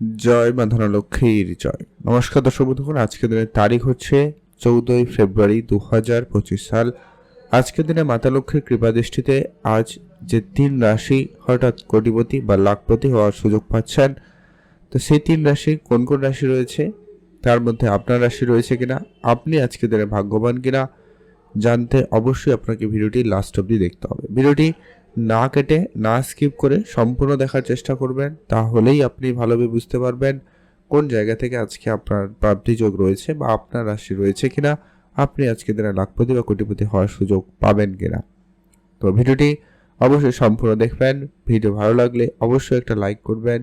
জয় মা ধনলক্ষ্মীর জয়। নমস্কার দর্শক বন্ধুগণ, আজকের দিনের তারিখ হচ্ছে চৌদ্দই ফেব্রুয়ারি দু হাজার পঁচিশ সাল। আজকের দিনে মাতা লক্ষ্মীর কৃপা দৃষ্টিতে আজ যে তিন রাশি হঠাৎ কোটিপতি বা লাখপতি হওয়ার সুযোগ পাচ্ছেন, তো সেই তিন রাশি কোন কোন রাশি রয়েছে? তার মধ্যে আপনার রাশি রয়েছে কিনা? আপনি আজকের দিনে ভাগ্যবান কিনা? জানতে অবশ্যই আপনাকে ভিডিওটি লাস্ট অবধি দেখতে হবে। ভিডিওটি না কেটে, না স্কিপ করে সম্পূর্ণ দেখার চেষ্টা করবেন, তাহলেই আপনি ভালোভাবে বুঝতে পারবেন কোন জায়গা থেকে আজকে আপনার প্রাপ্তি যোগ রয়েছে বা আপনার রাশি রয়েছে কিনা, আপনি আজকে দিনে লাখপতি বা কোটিপতি হওয়ার সুযোগ পাবেন কিনা। তো ভিডিওটি অবশ্যই সম্পূর্ণ দেখবেন, ভিডিও ভালো লাগলে অবশ্যই একটা লাইক করবেন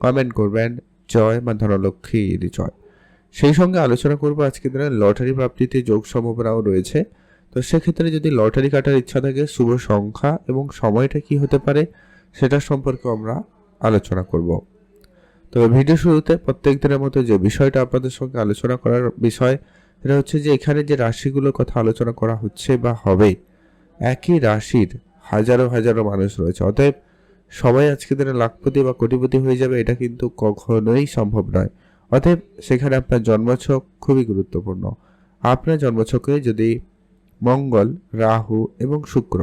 কমেন্ট করবেন, জয় মা ধনলক্ষ্মীর জয়। সেই সঙ্গে আলোচনা করব আজকে দিনে লটারি প্রাপ্তিতে যোগ সম্ভাবনাও রয়েছে তো সেক্ষেত্রে যদি লটারি কাটার ইচ্ছা থাকে, শুভ সংখ্যা এবং সময়টা কি হতে পারে, সেটা সম্পর্কে আমরা আলোচনা করব। তবে ভিডিও শুরুতে প্রত্যেক দিনের মতো যে বিষয়টা আপনাদের সঙ্গে আলোচনা করার বিষয়, সেটা হচ্ছে যে এখানে যে রাশিগুলোর কথা আলোচনা করা হচ্ছে বা হবে, একই রাশির হাজারো হাজারো মানুষ রয়েছে। অতএব সবাই আজকে দিনে লাখপতি বা কোটিপতি হয়ে যাবে, এটা কিন্তু কখনোই সম্ভব নয়। অতএব সেখানে আপনার জন্মছক খুবই গুরুত্বপূর্ণ। আপনার জন্মছকে যদি মঙ্গল, রাহু এবং শুক্র।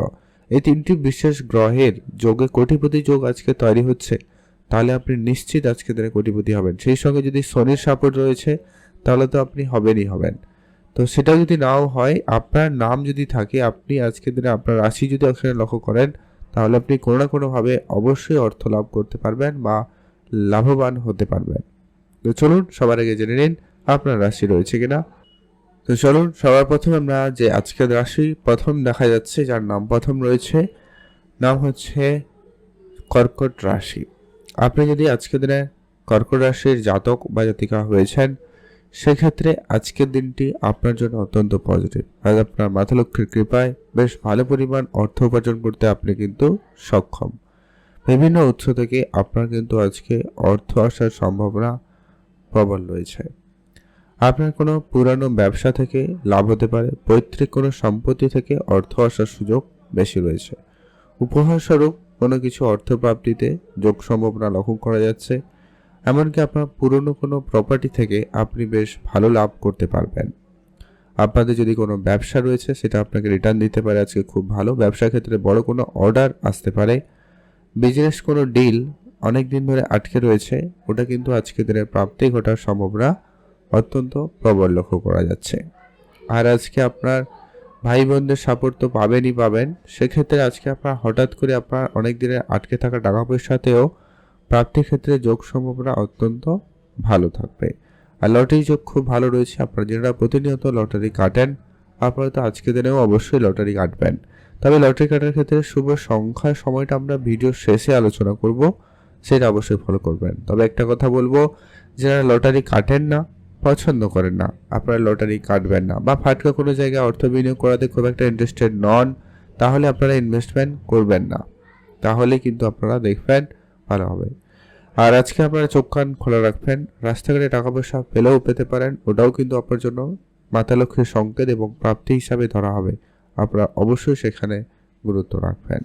এই তিনটি বিশেষ গ্রহের যোগে কোটিপতি যোগ আজকে তৈরি হচ্ছে। তাহলে আপনি নিশ্চিত আজকে দিনে কোটিপতি হবেন। সেই সঙ্গে যদি শনির সাপোর্ট রয়েছে, তাহলে তো আপনি হবেনই হবেন। তো সেটা যদি নাও হয়, আপনার নাম যদি থাকে, আপনি আজকের দিনে আপনার রাশি যদি ওখানে লক্ষ্য করেন, তাহলে আপনি কোনো না কোনোভাবে অবশ্যই অর্থ লাভ করতে পারবেন বা লাভবান হতে পারবেন। তো চলুন সবার আগে জেনে নিন, আপনার রাশি রয়েছে কিনা। তো চলুন, সবার প্রথম আমরা যে আজকের রাশি, প্রথম দেখা যাচ্ছে যার নাম প্রথম রয়েছে, নাম হচ্ছে কর্কট রাশি। আপনি যদি আজকের দিনে কর্কট রাশির জাতক বা জাতিকা হয়েছেন, সেক্ষেত্রে আজকের দিনটি আপনার জন্য অত্যন্ত পজিটিভ আজ আপনার মাথা মাথালক্ষ্মীর কৃপায় বেশ ভালো পরিমাণ অর্থ উপার্জন করতে আপনি কিন্তু সক্ষম। বিভিন্ন উৎস থেকে আপনার কিন্তু আজকে অর্থ আসার সম্ভাবনা প্রবল রয়েছে। আপনার কোনো পুরানো ব্যবসা থেকে লাভ হতে পারে, পৈতৃক কোনো সম্পত্তি থেকে অর্থ আসার সুযোগ বেশি রয়েছে। উপহারস্বরূপ কোনো কিছু অর্থ প্রাপ্তিতে যোগ সম্ভাবনা লক্ষ্য করা যাচ্ছে, এমনকি আপনার পুরনো কোনো প্রপার্টি থেকে আপনি বেশ ভালো লাভ করতে পারবেন। আপনাদের যদি কোনো ব্যবসা রয়েছে, সেটা আপনাকে রিটার্ন দিতে পারে। আজকে খুব ভালো ব্যবসার ক্ষেত্রে বড় কোনো অর্ডার আসতে পারে। বিজনেস কোনো ডিল অনেক দিন ধরে আটকে রয়েছে, ওটা কিন্তু আজকে দিনের প্রাপ্তি ঘটার সম্ভাবনা অত্যন্ত প্রবল লক্ষ্য করা যাচ্ছে। আর আজকে আপনার ভাই বোনদের সাপোর্ট তো পাবেনই পাবেন। সেক্ষেত্রে আজকে আপনার হঠাৎ করে আপনার অনেক দিনের আটকে থাকা টাকা পয়সাতেও প্রাপ্তির ক্ষেত্রে যোগ সম্ভাবনা অত্যন্ত ভালো থাকবে। আর লটারি যোগ খুব ভালো রয়েছে। আপনারা যারা প্রতিনিয়ত লটারি কাটেন, আপনারা তো আজকে দিনেও অবশ্যই লটারি কাটবেন। তবে লটারি কাটার ক্ষেত্রে শুভ সংখ্যার সময়টা আমরা ভিডিও শেষে আলোচনা করব, সেটা অবশ্যই ফলো করবেন। তবে একটা কথা বলব, যারা লটারি কাটেন না পছন্দ করেন না। আপনারা লটারি কাটবেন না। বা ফাটকা কোনো জায়গায় অর্থ বিনিয়োগ করাতে খুব একটা ইন্টারেস্টেড নন, তাহলে আপনারা ইনভেস্টমেন্ট করবেন না। তাহলে কিন্তু আপনারা দেখবেন ভালো হবে। আর আজকে আপনারা চোখ কান খোলা রাখবেন। রাস্তাঘাটে টাকা পয়সা পেলেও পেতে পারেন। ওটাও কিন্তু আপনার জন্য মাতা লক্ষ্মীর সংকেত এবং প্রাপ্তি হিসাবে ধরা হবে। আপনারা অবশ্যই সেখানে গুরুত্ব রাখবেন।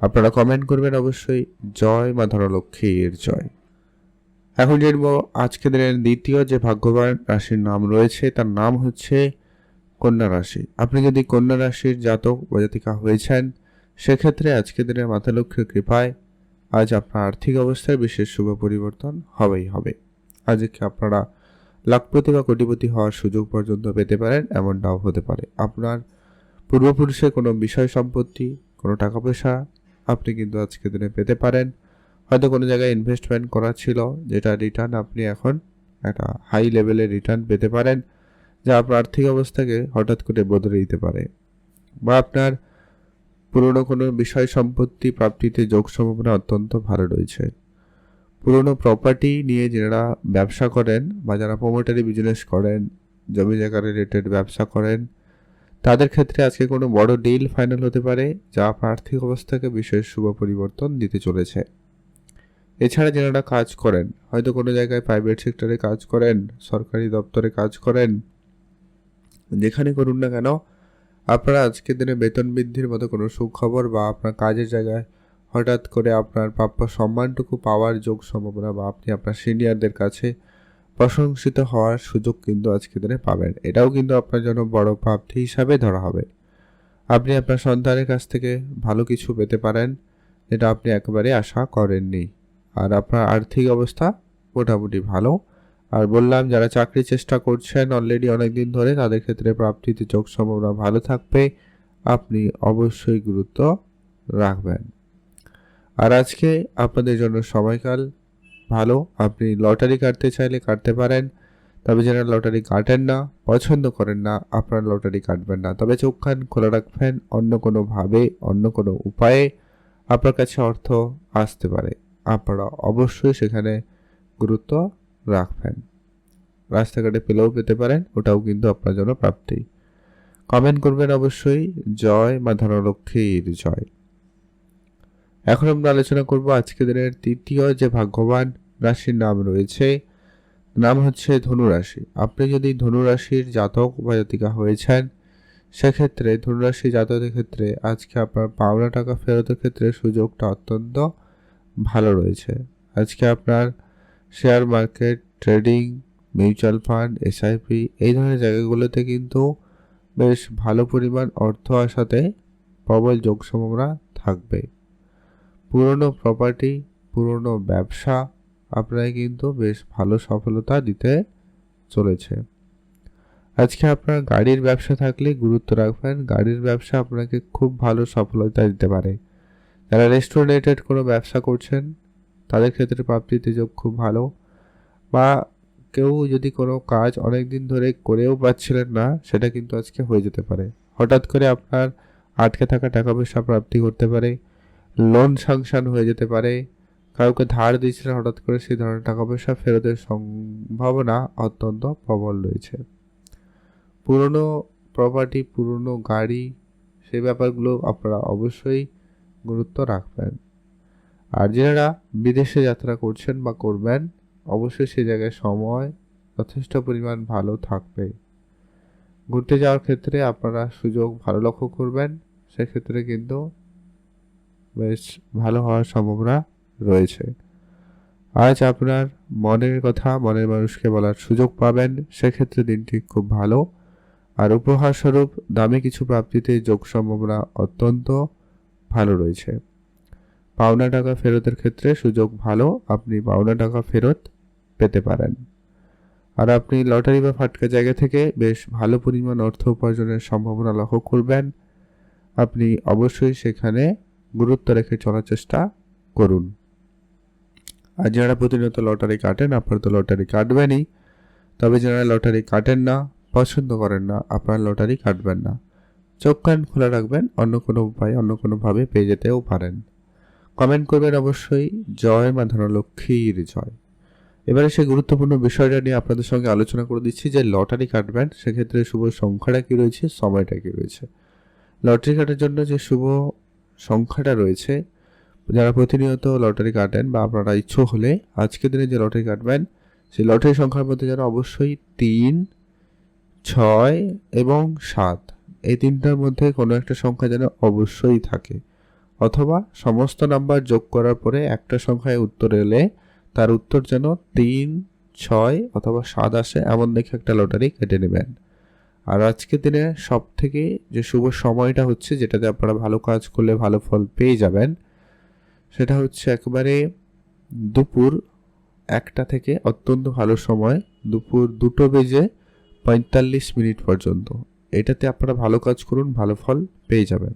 আপনারা কমেন্ট করবেন অবশ্যই। জয় মা ধনলক্ষ্মীর জয়। এখন জানব আজকে দিনের দ্বিতীয় যে ভাগ্যবান রাশির নাম রয়েছে, তার নাম হচ্ছে কন্যা রাশি। আপনি যদি কন্যা রাশির জাতক বা জাতিকা হয়েছেন, সেক্ষেত্রে আজকে দিনের মাতা লক্ষ্মীর কৃপায় আজ আপনার আর্থিক অবস্থায় বিশেষ শুভ পরিবর্তন হবেই হবে। আজকে আপনারা লাখপতি বা কোটিপতি হওয়ার সুযোগ পর্যন্ত পেতে পারেন, এমনটাও হতে পারে। আপনার পূর্বপুরুষের কোনো বিষয় সম্পত্তি, কোনো টাকা পয়সা আপনি কিন্তু আজকে দিনে পেতে পারেন। হয়তো কোনো জায়গায় ইনভেস্টমেন্ট করা ছিল, যেটা রিটার্ন আপনি এখন একটা হাই লেভেলের রিটার্ন পেতে পারেন, যা আপনার আর্থিক অবস্থাকে হঠাৎ করে বদলে দিতে পারে। বা আপনার পুরনো কোনো বিষয় সম্পত্তি প্রাপ্তিতে যোগ সম্ভাবনা অত্যন্ত ভালো রয়েছে। পুরনো প্রপার্টি নিয়ে যারা ব্যবসা করেন বা যারা প্রমোটারি বিজনেস করেন, জমি জায়গা রিলেটেড ব্যবসা করেন, তাদের ক্ষেত্রে আজকে কোনো বড় ডিল ফাইনাল হতে পারে, যা আপনার আর্থিক অবস্থাকে বিশেষ শুভ পরিবর্তন দিতে চলেছে। এছাড়া যেনারা কাজ করেন, হয়তো কোনো জায়গায় প্রাইভেট সেক্টরে কাজ করেন, সরকারি দপ্তরে কাজ করেন, যেখানে করুন না কেন, আপনারা আজকের দিনে বেতন বৃদ্ধির মতো কোনো সুখবর বা আপনার কাজের জায়গায় হঠাৎ করে আপনার প্রাপ্য সম্মানটুকু পাওয়ার যোগ সম্ভাবনা বা আপনি আপনার সিনিয়রদের কাছে প্রশংসিত হওয়ার সুযোগ কিন্তু আজকে দিনে পাবেন। এটাও কিন্তু আপনার জন্য বড় প্রাপ্তি হিসাবে ধরা হবে। আপনি আপনার সন্তানের কাছ থেকে ভালো কিছু পেতে পারেন, যেটা আপনি একেবারে আশা করেননি। আর আপনার আর্থিক অবস্থা মোটামুটি ভালো। আর বললাম, যারা চাকরি চেষ্টা করছেন অলরেডি অনেক দিন ধরে, তাদের ক্ষেত্রে প্রাপ্তিতে যোগ সম্ভাবনা ভালো থাকবে। আপনি অবশ্যই গুরুত্ব রাখবেন। আর আজকে আপনাদের জন্য সময়কাল ভালো। আপনি লটারি কাটতে চাইলে কাটতে পারেন। তবে যারা লটারি কাটেন না, পছন্দ করেন না, আপনারা লটারি কাটবেন না। তবে চোখ কান খোলা রাখবেন অন্য কোনোভাবে, অন্য কোনো উপায়ে। আপনার কাছে অর্থ আসতে পারে। আপনারা অবশ্যই সেখানে গুরুত্ব রাখবেন। রাস্তাঘাটে পেলেও পেতে পারেন, ওটাও কিন্তু আপনার জন্য প্রাপ্তি। কমেন্ট করবেন অবশ্যই, জয় বা ধনলক্ষ্মীর জয়। এখন আমরা আলোচনা করব আজকে দিনের তৃতীয় যে ভাগ্যবান রাশির নাম রয়েছে নাম হচ্ছে ধনুরাশি। আপনি যদি ধনুরাশির জাতক বা জাতিকা হয়েছেন, সেক্ষেত্রে ধনুরাশি জাতকের ক্ষেত্রে আজকে আপনার পাওনা টাকা ফেরতের ক্ষেত্রে সুযোগটা অত্যন্ত ভালো রয়েছে। আজকে আপনার share market trading mutual fund SIP এই ধরনের জায়গাগুলোতে কিন্তু বেশ ভালো পরিমাণ অর্থ আসাতে প্রবল যোগ সম্ভাবনা থাকবে। পুরনো প্রপার্টি পুরনো ব্যবসা আপনাকে কিন্তু বেশ ভালো সফলতা দিতে চলেছে। আজকে আপনার গাড়ির ব্যবসা থাকলে গুরুত্ব রাখবেন। গাড়ির ব্যবসা আপনাকে খুব ভালো সফলতা দিতে পারে। যারা রেস্টুরেন্টেড কোনো ব্যবসা করছেন, তাদের ক্ষেত্রে প্রাপ্তিতে যোগ খুব ভালো। বা কেউ যদি কোনো কাজ অনেক দিন ধরে করেও পাচ্ছিলেন না, সেটা কিন্তু আজকে হয়ে যেতে পারে। হঠাৎ করে আপনার আটকে থাকা টাকা পয়সা প্রাপ্তি করতে পারে লোন সাংশন হয়ে যেতে পারে, কাউকে ধার দিয়েছিলেন, হঠাৎ করে সেই ধরনের টাকা পয়সা ফেরতের সম্ভাবনা অত্যন্ত প্রবল রয়েছে। পুরনো প্রপার্টি পুরনো গাড়ি, সেই ব্যাপারগুলো আপনারা অবশ্যই গুরুত্ব রাখবেন। আর যারা বিদেশে যাত্রা করছেন বা করবেন, অবশ্যই সে জায়গায় সময়, যথেষ্ট পরিমাণ ভালো থাকবে। ঘুরতে যাওয়ার ক্ষেত্রে আপনারা সুযোগ ভালো লক্ষ্য করবেন, সেক্ষেত্রে কিন্তু বেশ ভালো হওয়ার সম্ভাবনা রয়েছে। আজ আপনার মনের কথা, মনের মানুষকে বলার সুযোগ পাবেন, সেক্ষেত্রে দিনটি খুব ভালো। আর উপহার স্বরূপ দামি কিছু প্রাপ্তিতে যোগ সম্ভাবনা অত্যন্ত ভালো রয়েছে। পাওনা টাকা ফেরতের ক্ষেত্রে সুযোগ ভালো, আপনি পাওনা টাকা ফেরত পেতে পারেন। আর আপনি লটারি বা ফাটকা জায়গা থেকে বেশ ভালো পরিমাণ অর্থ উপার্জনের সম্ভাবনা লক্ষ্য করবেন। আপনি অবশ্যই সেখানে গুরুত্ব রেখে চলার চেষ্টা করুন। আর যারা প্রতিনিয়ত লটারি কাটেন, আপনারা তো লটারি কাটবেনই। তবে যারা লটারি কাটেন না, পছন্দ করেন না, আপনার লটারি কাটবেন না। চোখ কান খোলা রাখবেন, অন্য কোনো উপায়, অন্য কোনোভাবে পেয়ে যেতেও পারেন। কমেন্ট করবেন অবশ্যই, জয় মা ধনলক্ষ্মীর জয়। এবারে সেই গুরুত্বপূর্ণ বিষয়টা নিয়ে আপনাদের সঙ্গে আলোচনা করে দিচ্ছি যে লটারি কাটবেন, সেক্ষেত্রে শুভ সংখ্যাটা কী রয়েছে, সময়টা কী রয়েছে। লটারি কাটার জন্য যে শুভ সংখ্যাটা রয়েছে, যারা প্রতিনিয়ত লটারি কাটেন বা আপনারা ইচ্ছু হলে, আজকের দিনে যে লটারি কাটবেন, সেই লটারি সংখ্যার মধ্যে যেন অবশ্যই তিন, ছয় এবং সাত। এই তিনটার মধ্যে কোনো একটা সংখ্যা যেন অবশ্যই থাকে। অথবা সমস্ত নাম্বার যোগ করার পরে একটা সংখ্যায় উত্তর এলে তার উত্তর যেন তিন, ছয় অথবা সাত আসে এমন দেখে একটা লটারি কেটে নেবেন। আর আজকের দিনে সব থেকে যে শুভ সময়টা হচ্ছে যেটাতে আপনারা ভালো কাজ করলে ভালো ফল পেয়ে যাবেন, সেটা হচ্ছে একেবারে দুপুর একটা থেকে অত্যন্ত ভালো সময়, দুপুর দুটো বেজে পঁয়তাল্লিশ মিনিট পর্যন্ত। এটাতে আপনারা ভালো কাজ করুন ভালো ফল পেয়ে যাবেন।